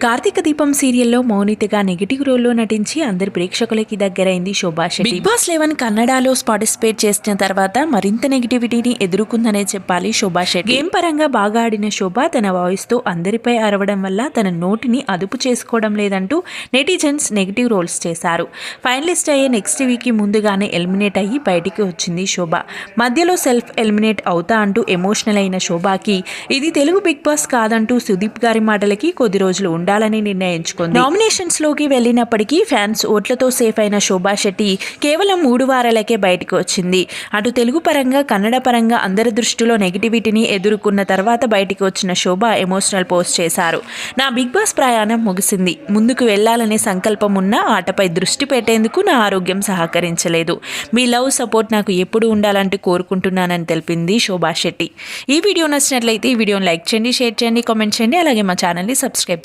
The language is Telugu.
కార్తీక దీపం సీరియల్లో మౌనితగా నెగిటివ్ రోల్లో నటించి అందరి ప్రేక్షకులకి దగ్గరైంది Shobha Shetty. Bigg Boss eleven కన్నడలో పార్టిసిపేట్ చేసిన తర్వాత మరింత నెగిటివిటీని ఎదుర్కొందనే చెప్పాలి శోభా శెట్టి. గేమ్ పరంగా బాగా ఆడిన శోభ తన వాయిస్తో అందరిపై అరవడం వల్ల తన నోటిని అదుపు చేసుకోవడం లేదంటూ నెటిజన్స్ నెగిటివ్ రోల్స్ చేశారు. ఫైనలిస్ట్ అయ్యే నెక్స్ట్ వీక్ ముందుగానే ఎలిమినేట్ అయ్యి బయటికి వచ్చింది శోభ. మధ్యలో సెల్ఫ్ ఎలిమినేట్ అవుతా అంటూ ఎమోషనల్ అయిన శోభాకి ఇది తెలుగు బిగ్ బాస్ కాదంటూ సుదీప్ గారి మాటలకి కొద్ది రోజులు ఉండాలని నిర్ణయించుకుంది. నామినేషన్స్లోకి వెళ్ళినప్పటికీ ఫ్యాన్స్ ఓట్లతో సేఫ్ అయిన శోభా శెట్టి కేవలం మూడు వారాలకే బయటకు వచ్చింది. అటు తెలుగు పరంగా కన్నడ పరంగా అందరి దృష్టిలో నెగిటివిటీని ఎదుర్కొన్న తర్వాత బయటికి వచ్చిన శోభ ఎమోషనల్ పోస్ట్ చేశారు. నా బిగ్ బాస్ ప్రయాణం ముగిసింది. ముందుకు వెళ్ళాలనే సంకల్పం ఉన్న ఆటపై దృష్టి పెట్టేందుకు నా ఆరోగ్యం సహకరించలేదు. మీ లవ్ సపోర్ట్ నాకు ఎప్పుడు ఉండాలంటూ కోరుకుంటున్నానని తెలిపింది శోభా శెట్టి. ఈ వీడియో నచ్చినట్లయితే ఈ వీడియోని లైక్ చేయండి షేర్ చేయండి కామెంట్ చేయండి అలాగే మా ఛానల్ని సబ్స్క్రైబ్